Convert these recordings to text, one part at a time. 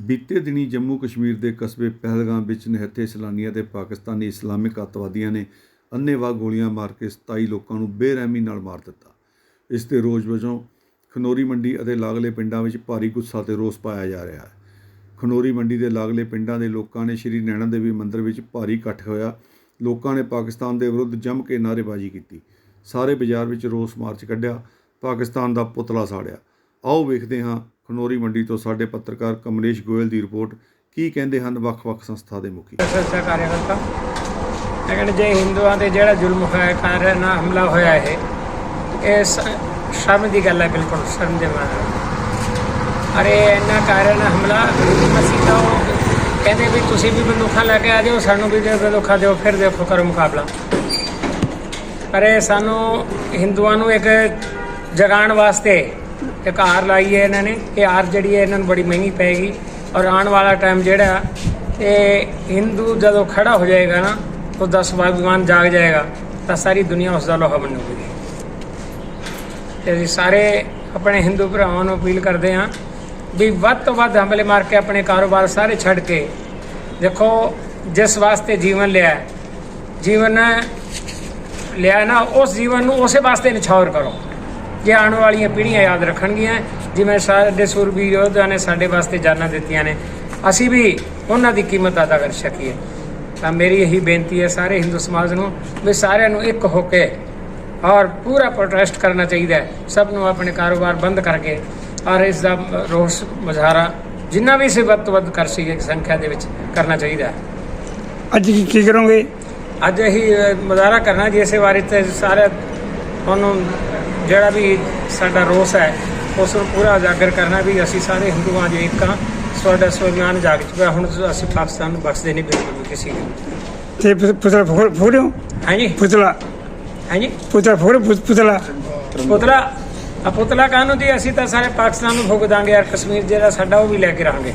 ਬੀਤੇ ਦਿਨੀ ਜੰਮੂ ਕਸ਼ਮੀਰ ਦੇ ਕਸਬੇ ਪਹਿਲਗਾਮ ਵਿੱਚ ਨਿਹੱਥੇ ਸੈਲਾਨੀਆਂ ਤੇ ਪਾਕਿਸਤਾਨੀ ਇਸਲਾਮਿਕ ਅੱਤਵਾਦੀਆਂ ਨੇ ਅੰਨ੍ਹੇਵਾਹ ਗੋਲੀਆਂ ਮਾਰ ਕੇ 27 ਲੋਕਾਂ ਨੂੰ ਬੇਰਹਿਮੀ ਨਾਲ ਮਾਰ ਦਿੱਤਾ। ਇਸ ਦੇ ਰੋਜ਼ ਵਜੋਂ ਖਨੋਰੀ ਮੰਡੀ ਅਤੇ ਲਾਗਲੇ ਪਿੰਡਾਂ ਵਿੱਚ ਭਾਰੀ ਗੁੱਸਾ ਤੇ ਰੋਸ ਪਾਇਆ ਜਾ ਰਿਹਾ ਹੈ। ਖਨੋਰੀ ਮੰਡੀ ਦੇ ਲਾਗਲੇ ਪਿੰਡਾਂ ਦੇ ਲੋਕਾਂ ਨੇ ਸ਼੍ਰੀ ਨੈਣਾ ਦੇਵੀ ਮੰਦਿਰ ਵਿੱਚ ਭਾਰੀ ਇਕੱਠ ਹੋਇਆ। ਲੋਕਾਂ ਨੇ ਪਾਕਿਸਤਾਨ ਦੇ ਵਿਰੁੱਧ ਜੰਮ ਕੇ ਨਾਅਰੇਬਾਜ਼ੀ ਕੀਤੀ। ਸਾਰੇ ਬਾਜ਼ਾਰ ਵਿੱਚ ਰੋਸ ਮਾਰਚ ਕੱਢਿਆ। ਪਾਕਿਸਤਾਨ ਦਾ ਪੁਤਲਾ ਸਾੜਿਆ। ਆਓ ਵੇਖਦੇ ਹਾਂ ਖਨੋਰੀ ਮੰਡੀ ਤੋਂ ਸਾਡੇ ਪੱਤਰਕਾਰ ਕਮਲੇਸ਼ ਗੋਇਲ ਦੀ ਰਿਪੋਰਟ। ਕੀ ਕਹਿੰਦੇ ਹਨ ਵੱਖ-ਵੱਖ ਸੰਸਥਾ ਦੇ ਮੁਖੀ? ਸੰਸਥਾ ਕਾਰਜਕਰਤਾ, ਮੈਂ ਜੇ ਹਿੰਦੂਆਂ ਤੇ ਜਿਹੜਾ ਜ਼ੁਲਮ ਹੋਇਆ ਕਾਰਨ ਨਾਲ ਹਮਲਾ ਹੋਇਆ ਹੈ ਇਹ ਸ਼ਰਮ ਦੀ ਗੱਲ ਹੈ ਬਿਲਕੁਲ, ਸ਼ਰਮ ਦੇ ਮਾਰੇ। ਅਰੇ ਇਹਨਾਂ ਕਾਰਨ ਹਮਲਾ, ਅਸੀਂ ਤਾਂ ਕਹਿੰਦੇ ਵੀ ਤੁਸੀਂ ਵੀ ਬੰਦੂਕਾਂ ਲੈ ਕੇ ਆ ਜਾਓ, ਸਾਨੂੰ ਵੀ ਦਿਓ ਬੰਦੂਕਾਂ ਦਿਓ ਫਿਰ ਦੇਖੋ ਕਰੋ ਮੁਕਾਬਲਾ। ਪਰ ਸਾਨੂੰ ਹਿੰਦੂਆਂ ਨੂੰ ਇੱਕ ਜਗਾਉਣ ਵਾਸਤੇ ਇੱਕ ਆਰ ਲਾਈ ਹੈ ਇਹਨਾਂ ਨੇ। ਇਹ ਆਰ ਜਿਹੜੀ ਹੈ ਇਹਨਾਂ ਨੂੰ ਬੜੀ ਮਹਿੰਗੀ ਪੈਗੀ ਔਰ ਆਉਣ ਵਾਲਾ ਟਾਈਮ ਜਿਹੜਾ, ਇਹ ਹਿੰਦੂ ਜਦੋਂ ਖੜਾ ਹੋ ਜਾਏਗਾ ਨਾ ਤਾਂ ਦਸ ਭਗਵਾਨ ਜਾਗ ਜਾਏਗਾ। ਤਾਂ ਸਾਰੀ ਦੁਨੀਆ ਉਸ ਦਾ ਲੋਹਾ ਬਣੂਗੀ ਤੇ ਅਸੀਂ ਸਾਰੇ ਆਪਣੇ ਹਿੰਦੂ ਭਰਾਵਾਂ ਨੂੰ ਅਪੀਲ ਕਰਦੇ ਹਾਂ ਵੀ ਵੱਧ ਤੋਂ ਵੱਧ ਹਮਲੇ ਮਾਰ ਕੇ ਆਪਣੇ ਕਾਰੋਬਾਰ ਸਾਰੇ ਛੱਡ ਕੇ ਦੇਖੋ, ਜਿਸ ਵਾਸਤੇ ਜੀਵਨ ਲਿਆ ਜੀਵਨ ਲਿਆ ਨਾ, ਉਸ ਜੀਵਨ ਨੂੰ ਉਸੇ ਵਾਸਤੇ ਨਿਛਾਵਰ ਕਰੋ। ਜੇ ਆਉਣ ਵਾਲੀਆਂ ਪੀੜ੍ਹੀਆਂ ਯਾਦ ਰੱਖਣਗੀਆਂ ਜਿਵੇਂ ਸਾਡੇ ਸੂਰਬੀਰ ਯੋਧਿਆਂ ਨੇ ਸਾਡੇ ਵਾਸਤੇ ਜਾਨਾਂ ਦਿੱਤੀਆਂ ਨੇ ਅਸੀਂ ਵੀ ਉਹਨਾਂ ਦੀ ਕੀਮਤ ਅਦਾ ਕਰ ਸਕੀਏ। ਤਾਂ ਮੇਰੀ ਇਹੀ ਬੇਨਤੀ ਹੈ ਸਾਰੇ ਹਿੰਦੂ ਸਮਾਜ ਨੂੰ ਵੀ ਸਾਰਿਆਂ ਨੂੰ ਇੱਕ ਹੋ ਕੇ ਔਰ ਪੂਰਾ ਪ੍ਰੋਟੈਸਟ ਕਰਨਾ ਚਾਹੀਦਾ ਹੈ ਸਭ ਨੂੰ ਆਪਣੇ ਕਾਰੋਬਾਰ ਬੰਦ ਕਰਕੇ ਔਰ ਇਸ ਦਾ ਰੋਸ ਮੁਜ਼ਾਹਰਾ ਜਿੰਨਾ ਵੀ ਸੀ ਵੱਧ ਤੋਂ ਵੱਧ ਕਰ ਸਕੇ ਸੰਖਿਆ ਦੇ ਵਿੱਚ ਕਰਨਾ ਚਾਹੀਦਾ ਹੈ। ਅੱਜ ਕੀ ਕੀ ਕਰੋਗੇ? ਅੱਜ ਅ, ਮੁਜ਼ਾਹਰਾ ਕਰਨਾ ਜੀ ਇਸੇ ਬਾਰੇ ਤੇ ਸਾਰੇ ਉਹਨੂੰ ਜਿਹੜਾ ਵੀ ਸਾਡਾ ਰੋਸ ਹੈ ਉਸ ਨੂੰ ਪੂਰਾ ਉਜਾਗਰ ਕਰਨਾ ਵੀ ਅਸੀਂ ਸਾਰੇ ਹਿੰਦੂਆਂ ਦੇ ਇੱਕ ਹਾਂ। ਸਾਡਾ ਸਵਿਮਾਨ ਜਾਗ ਚੁੱਕਾ ਹੁਣ ਅਸੀਂ ਪਾਕਿਸਤਾਨ ਨੂੰ ਬਖਸ਼ਦੇ ਨਹੀਂ ਬਿਲਕੁਲ ਵੀ ਕਿਸੇ ਨੂੰ। ਤੇ ਪੁਤਲਾ ਫੋੜ ਫੋੜਿਓ। ਹਾਂਜੀ। ਪੁਤਲਾ। ਹਾਂਜੀ। ਪੁਤਲਾ ਫੋੜ ਪੁਤਲਾ। ਪੁਤਲਾ। ਆ ਪੁਤਲਾ ਕਾਨੂੰ ਜੀ ਅਸੀਂ ਤਾਂ ਸਾਰੇ ਪਾਕਿਸਤਾਨ ਨੂੰ ਭੁਗ ਦਾਂਗੇ ਯਾਰ ਕਸ਼ਮੀਰ ਜਿਹੜਾ ਸਾਡਾ ਉਹ ਵੀ ਲੈ ਕੇ ਰਹਾਂਗੇ।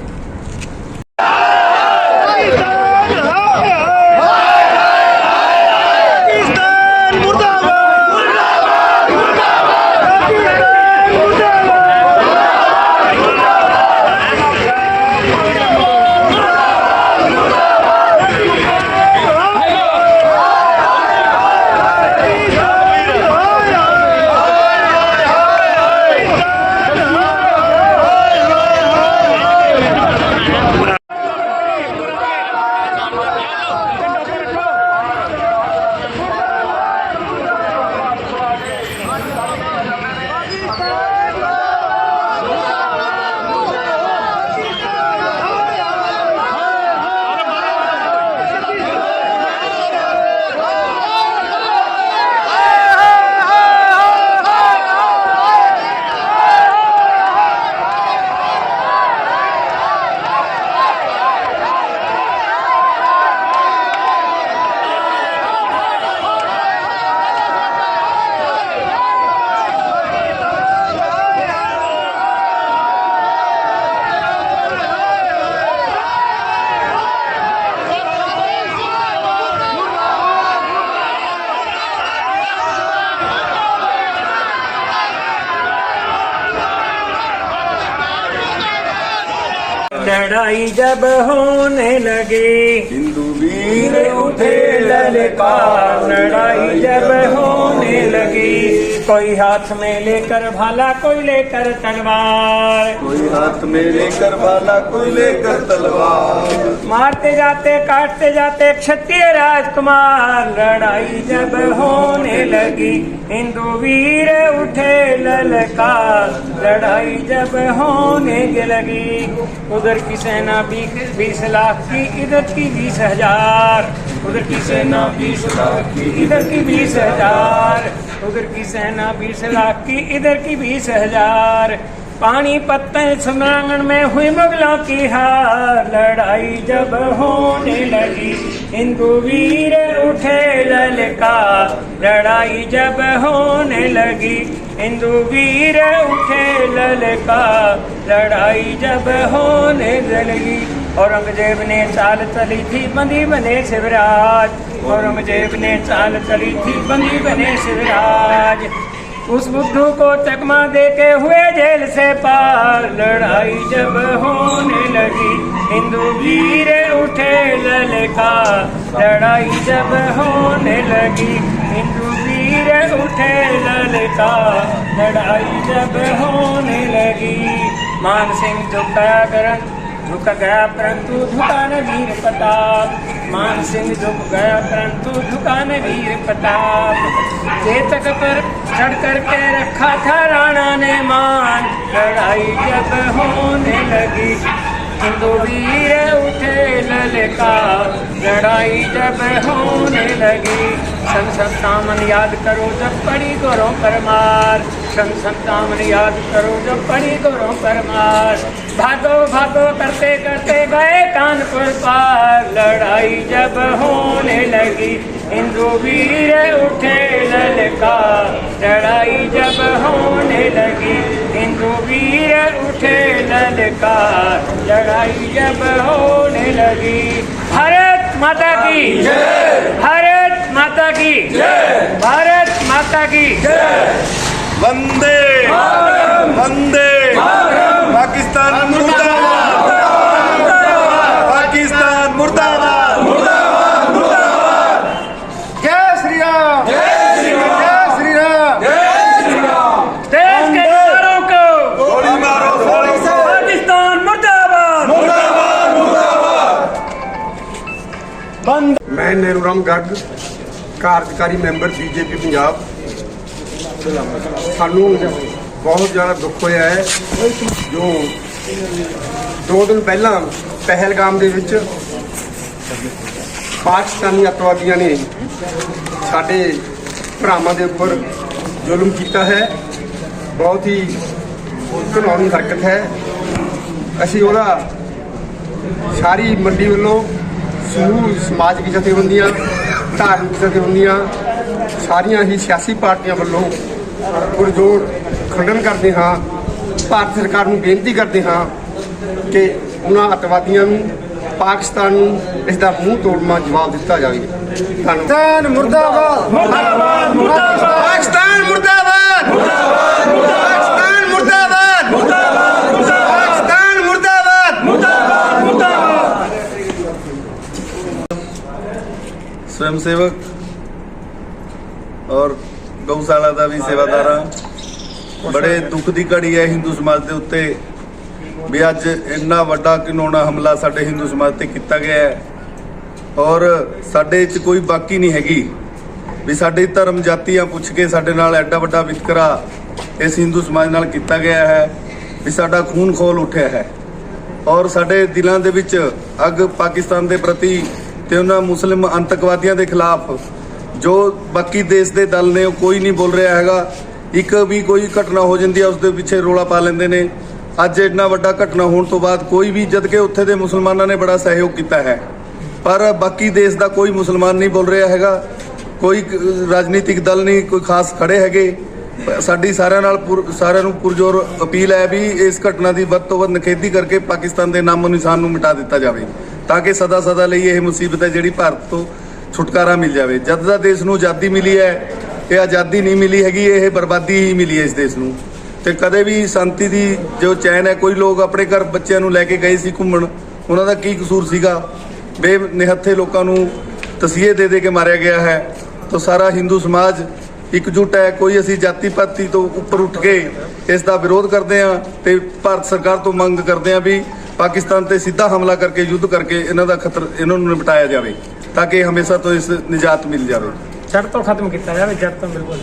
लड़ाई जब होने लगे। हिंदू वीर उठे ललकार लड़ाई जब होने लगी। कोई हाथ में लेकर भाला कोई लेकर तलवार। कोई हाथ में लेकर भाला कोई लेकर तलवार। मारते जाते काटते जाते क्षत्रिय राजकुमार। लड़ाई जब होने लगी हिंदू वीर उठे ललकार। लड़ाई जब होने के लगी, उधर की सेना बीस बीस लाख की, इधर की बीस हज़ार। उधर की सेना बीस लाख की, इधर की बीस हज़ार। उधर की सेना बीस लाख की, इधर की बीस हज़ार। पानी पत्ते सम्रांगण में हुई मुगलों की हार। लड़ाई जब होने लगी, हिंदू वीर उठे ललकार लड़ाई जब होने लगी, हिंदू वीर उठे ललकार लड़ाई जब होने लगी, औरंगज़ेब ने चाल चली थी बंदी बने शिवराज। औरंगज़ेब ने चाल चली थी बंदी बने शिवराज। उस बुद्धू को चकमा दे के हुए जेल से पार लड़ाई जब होने लगी। हिंदू वीर उठे ललकार लड़ाई जब होने लगी। हिंदू वीर उठे ललकार लड़ाई जब होने लगी। मान सिंह झुका गरन झुक गया परंतु झुका न वीर प्रताप। मान सिंह झुक गया, परंतु झुका न वीर प्रताप। चेतक पर चढ़ करके रखा था राणा ने मान। लड़ाई जब होने लगी, हिंदू वीर उठे ललकार लड़ाई जब होने लगी सन सत्तावन याद करो जब पड़ी करो परमार सन सत्तावन याद करो जब पड़ी करो परमार भागो भागो करते करते गए कानपुर पार लड़ाई जब होने लगी हिंदू वीर उठे ललकार लड़ाई जब होने लगी हिंदू वीर उठे ललकार लड़ाई जब होने लगी भारत माता की भारत माता की भारत माता की वंदे वंदे पाकिस्तान ਮੈਂ ਨੇਰੂ ਰਾਮ ਗੱਗ ਕਾਰਜਕਾਰੀ ਮੈਂਬਰ ਬੀਜੇਪੀ ਪੰਜਾਬ। ਸਾਨੂੰ ਬਹੁਤ ਜ਼ਿਆਦਾ ਦੁੱਖ ਹੋਇਆ ਹੈ, ਜੋ ਦੋ ਦਿਨ ਪਹਿਲਾਂ ਪਹਿਲਗਾਮ ਦੇ ਵਿੱਚ ਪਾਕਿਸਤਾਨੀ ਅੱਤਵਾਦੀਆਂ ਨੇ ਸਾਡੇ ਭਰਾਵਾਂ ਦੇ ਉੱਪਰ ਜ਼ੁਲਮ ਕੀਤਾ ਹੈ। ਬਹੁਤ ਹੀ ਘਿਨੌਣੀ ਹਰਕਤ ਹੈ। ਅਸੀਂ ਉਹਦਾ ਸਾਰੀ ਮੰਡੀ ਵੱਲੋਂ ਸਮੂਹ ਸਮਾਜਿਕ ਜਥੇਬੰਦੀਆਂ ਧਾਰਮਿਕ ਜਥੇਬੰਦੀਆਂ ਸਾਰੀਆਂ ਹੀ ਸਿਆਸੀ ਪਾਰਟੀਆਂ ਵੱਲੋਂ ਪੁਰਜੋਰ ਖੰਡਨ ਕਰਦੇ ਹਾਂ। ਭਾਰਤ ਸਰਕਾਰ ਨੂੰ ਬੇਨਤੀ ਕਰਦੇ ਹਾਂ ਕਿ ਉਹਨਾਂ ਅੱਤਵਾਦੀਆਂ ਨੂੰ ਪਾਕਿਸਤਾਨ ਨੂੰ ਇਸ ਦਾ ਮੂੰਹ ਤੋੜਮਾ ਜਵਾਬ ਦਿੱਤਾ ਜਾਵੇ। ਧੰਨਵਾਦ। ਮੁਰਦਾਬਾਦ ਮੁਰਦਾਬਾਦ ਮੁਰਦਾਬਾਦ। ਪਾਕਿਸਤਾਨ ਮੁਰਦਾਬਾਦ ਮੁਰਦਾਬਾਦ ਪਾਕਿਸਤਾਨ ਮੁਰਦਾਬਾਦ स्वयं सेवक ਔਰ ਗਊਸ਼ਾਲਾ ਦਾ ਵੀ ਸੇਵਾਦਾਰ ਹਾਂ ਬੜੇ ਦੁੱਖ ਦੀ ਘੜੀ ਹੈ ਹਿੰਦੂ ਸਮਾਜ ਦੇ ਉੱਤੇ ਵੀ ਅੱਜ ਇੰਨਾ ਵੱਡਾ ਕਿਨੋਣਾ ਹਮਲਾ ਸਾਡੇ ਹਿੰਦੂ ਸਮਾਜ ਤੇ ਕੀਤਾ ਗਿਆ ਹੈ ਔਰ ਸਾਡੇ 'ਚ ਕੋਈ ਬਾਕੀ ਨਹੀਂ ਹੈਗੀ ਵੀ ਸਾਡੇ ਧਰਮ ਜਾਤੀਆਂ ਪੁੱਛ ਕੇ ਸਾਡੇ ਨਾਲ ਐਡਾ ਵੱਡਾ ਵਿਤਕਰਾ ਇਸ ਹਿੰਦੂ ਸਮਾਜ ਨਾਲ ਕੀਤਾ ਗਿਆ ਹੈ ਵੀ ਸਾਡਾ ਖੂਨ ਖੋਲ ਉੱਠਿਆ ਹੈ ਔਰ ਸਾਡੇ ਦਿਲਾਂ ਦੇ ਵਿੱਚ ਅੱਗ ਪਾਕਿਸਤਾਨ ਦੇ ਪ੍ਰਤੀ ਤੇ ਉਹਨਾਂ ਮੁਸਲਿਮ ਅੰਤਕਵਾਦੀਆਂ ਦੇ ਖਿਲਾਫ ਜੋ ਬਾਕੀ ਦੇਸ਼ ਦੇ ਦਲ ਨੇ ਉਹ ਕੋਈ ਨਹੀਂ ਬੋਲ ਰਿਹਾ ਹੈਗਾ। ਇੱਕ ਵੀ ਕੋਈ ਘਟਨਾ ਹੋ ਜਾਂਦੀ ਹੈ ਉਸ ਦੇ ਪਿੱਛੇ ਰੋਲਾ ਪਾ ਲੈਂਦੇ ਨੇ। ਅੱਜ ਇੰਨਾ ਵੱਡਾ ਘਟਨਾ ਹੋਣ ਤੋਂ ਬਾਅਦ ਕੋਈ ਵੀ ਜਦ ਕਿ ਉੱਥੇ ਦੇ ਮੁਸਲਮਾਨਾਂ ਨੇ ਬੜਾ ਸਹਿਯੋਗ ਕੀਤਾ ਹੈ। ਪਰ ਬਾਕੀ ਦੇਸ਼ ਦਾ ਕੋਈ ਮੁਸਲਮਾਨ ਨਹੀਂ ਬੋਲ ਰਿਹਾ ਹੈਗਾ। ਕੋਈ ਰਾਜਨੀਤਿਕ ਦਲ ਨਹੀਂ, ਕੋਈ ਖਾਸ ਖੜੇ ਹੈਗੇ। ਸਾਡੀ ਸਾਰਿਆਂ ਨਾਲ ਪੁਰ- ਸਾਰਿਆਂ ਨੂੰ ਪੁਰਜੋਰ ਅਪੀਲ ਹੈ ਵੀ ਇਸ ਘਟਨਾ ਦੀ ਵੱਧ ਤੋਂ ਵੱਧ ਨਿਖੇਧੀ ਕਰਕੇ ਪਾਕਿਸਤਾਨ ਦੇ ਨਾਮੋ ਨਿਸ਼ਾਨ ਨੂੰ ਮਿਟਾ ਦਿੱਤਾ ਜਾਵੇ। ਤਾਂ ਕਿ ਸਦਾ ਸਦਾ ਲਈ ਇਹ ਮੁਸੀਬਤ ਹੈ ਜਿਹੜੀ ਭਾਰਤ ਤੋਂ ਛੁਟਕਾਰਾ ਮਿਲ ਜਾਵੇ। ਜਦ ਦਾ ਦੇਸ਼ ਨੂੰ ਆਜ਼ਾਦੀ ਮਿਲੀ ਹੈ ਇਹ ਆਜ਼ਾਦੀ ਨਹੀਂ ਮਿਲੀ ਹੈਗੀ, ਇਹ ਬਰਬਾਦੀ ਹੀ ਮਿਲੀ ਹੈ ਇਸ ਦੇਸ਼ ਨੂੰ। ਤੇ ਕਦੇ ਵੀ ਸ਼ਾਂਤੀ ਦੀ ਜੋ ਚੈਨ ਹੈ, ਕੋਈ ਲੋਕ ਆਪਣੇ ਘਰ ਬੱਚਿਆਂ ਨੂੰ ਲੈ ਕੇ ਗਏ ਸੀ ਘੁੰਮਣ, ਉਹਨਾਂ ਦਾ ਕੀ ਕਸੂਰ ਸੀਗਾ? ਬੇਨਿਹੱਥੇ ਲੋਕਾਂ ਨੂੰ ਤਸੀਹੇ ਦੇ ਦੇ ਕੇ ਮਾਰਿਆ ਗਿਆ ਹੈ। ਤਾਂ ਸਾਰਾ ਹਿੰਦੂ ਸਮਾਜ ਇਕਜੁੱਟ ਹੈ। ਕੋਈ ਅਸੀਂ ਜਾਤੀ ਪਾਤੀ ਤੋਂ ਉੱਪਰ ਉੱਠ ਕੇ ਇਸ ਦਾ ਵਿਰੋਧ ਕਰਦੇ ਹਾਂ ਤੇ ਭਾਰਤ ਸਰਕਾਰ ਤੋਂ ਮੰਗ ਕਰਦੇ ਹਾਂ ਵੀ ਪਾਕਿਸਤਾਨ ਤੇ ਸਿੱਧਾ ਹਮਲਾ ਕਰਕੇ, ਯੁੱਧ ਕਰਕੇ ਇਹਨਾਂ ਦਾ ਖਤਰ, ਇਹਨਾਂ ਨੂੰ ਨਿਪਟਾਇਆ ਜਾਵੇ, ਤਾਂ ਕਿ ਹਮੇਸ਼ਾ ਤੋਂ ਇਸ ਨਿਜਾਤ ਮਿਲ ਜਾਵੇ। ਜੜ ਤੋਂ ਖਤਮ ਕੀਤਾ ਜਾਵੇ ਜੜ ਤੋਂ ਬਿਲਕੁਲ।